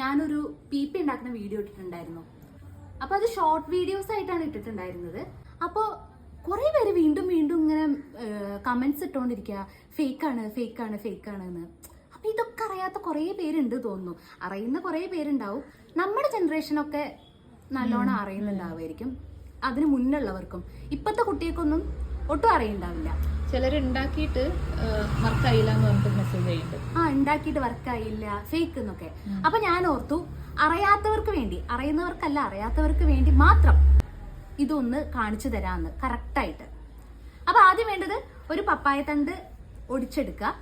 ഞാനൊരു P P ഉണ്ടാക്കുന്ന video ഇട്ടിട്ടുണ്ടായിരുന്നു. അപ്പൊ അത് ഷോർട്ട് വീഡിയോസ് ആയിട്ടാണ് ഇട്ടിട്ടുണ്ടായിരുന്നത്. അപ്പോൾ കുറെ പേര് വീണ്ടും വീണ്ടും ഇങ്ങനെ കമന്റ്സ് ഇട്ടുകൊണ്ടിരിക്കുക ഫേക്കാണ് ഫേക്കാണ് ഫേക്കാണ് എന്ന് അപ്പൊ ഇതൊക്കെ അറിയാത്ത കുറേ പേരുണ്ട് തോന്നുന്നു. അറിയുന്ന കുറേ പേരുണ്ടാവും. നമ്മുടെ ജനറേഷനൊക്കെ നല്ലോണം അറിയുന്നുണ്ടാവുമായിരിക്കും. അതിന് മുന്നുള്ളവർക്കും. ഇപ്പോഴത്തെ കുട്ടികൾക്കൊന്നും ഒട്ടും അറിയുണ്ടാവില്ല. ചിലരുണ്ടാക്കിയിട്ട് വർക്കായില്ല എന്ന് പറഞ്ഞിട്ട് മെസ്സേജ് ചെയ്യുന്നുണ്ട്. ആ ഉണ്ടാക്കിയിട്ട് വർക്കായില്ല ഫേക്ക് എന്നൊക്കെ. അപ്പൊ ഞാൻ ഓർത്തു അറിയാത്തവർക്ക് വേണ്ടി അറിയുന്നവർക്കല്ല അറിയാത്തവർക്ക് വേണ്ടി മാത്രം ഇതൊന്ന് കാണിച്ചു തരാമെന്ന് കറക്റ്റായിട്ട് അപ്പൊ ആദ്യം വേണ്ടത് ഒരു പപ്പായ തണ്ട് ഒടിച്ചെടുക്കുക.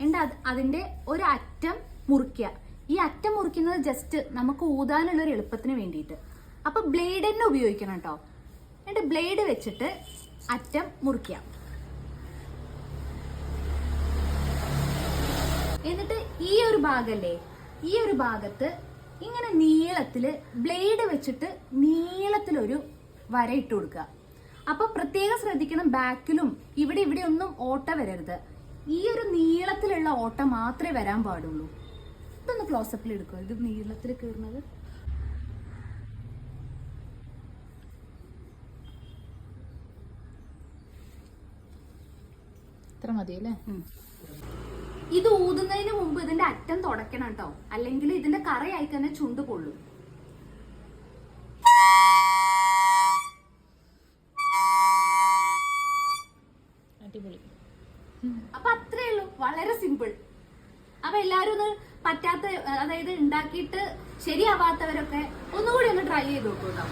എന്നിട്ട് അത് അതിന്റെ ഒരു അറ്റം മുറിക്കുക. ഈ അറ്റം മുറിക്കുന്നത് ജസ്റ്റ് നമുക്ക് ഊതാനുള്ള ഒരു എളുപ്പത്തിന് വേണ്ടിയിട്ട്. അപ്പൊ ബ്ലേഡ് തന്നെ ഉപയോഗിക്കണം കേട്ടോ. എന്നിട്ട് ബ്ലേഡ് വെച്ചിട്ട് അറ്റം മുറിക്കുക എന്നിട്ട് ഈ ഒരു ഭാഗല്ലേ ഈ ഒരു ഭാഗത്ത് ഇങ്ങനെ നീളത്തിൽ ബ്ലേഡ് വെച്ചിട്ട് നീളത്തിലൊരു വര ഇട്ട് കൊടുക്കുക. അപ്പൊ പ്രത്യേകം ശ്രദ്ധിക്കണം ബാക്കിലും ഇവിടെ ഇവിടെ ഒന്നും ഓട്ട വരരുത്. ഈ ഒരു നീളത്തിലുള്ള ഓട്ട മാത്രമേ വരാൻ പാടുള്ളൂ. ഇതൊന്ന് ക്ലോസപ്പിൽ എടുക്കുക ഇത് നീളത്തിൽ കയറുന്നത് ഇത്ര മതി അല്ലേ ഇത് ഊതുന്നതിന് മുമ്പ് ഇതിന്റെ അറ്റം തുടക്കണം കേട്ടോ അല്ലെങ്കിൽ ഇതിന്റെ കറയായി തന്നെ ചുണ്ട് പൊള്ളും. അടിപൊളി. അപ്പൊ അത്രേ ഉള്ളൂ. വളരെ സിമ്പിൾ. അപ്പൊ എല്ലാരും ഒന്ന് പറ്റാത്ത അതായത് ഉണ്ടാക്കിയിട്ട് ശരിയാവാത്തവരൊക്കെ ഒന്നുകൂടി ഒന്ന് ട്രൈ ചെയ്ത് നോക്കൂ കേട്ടോ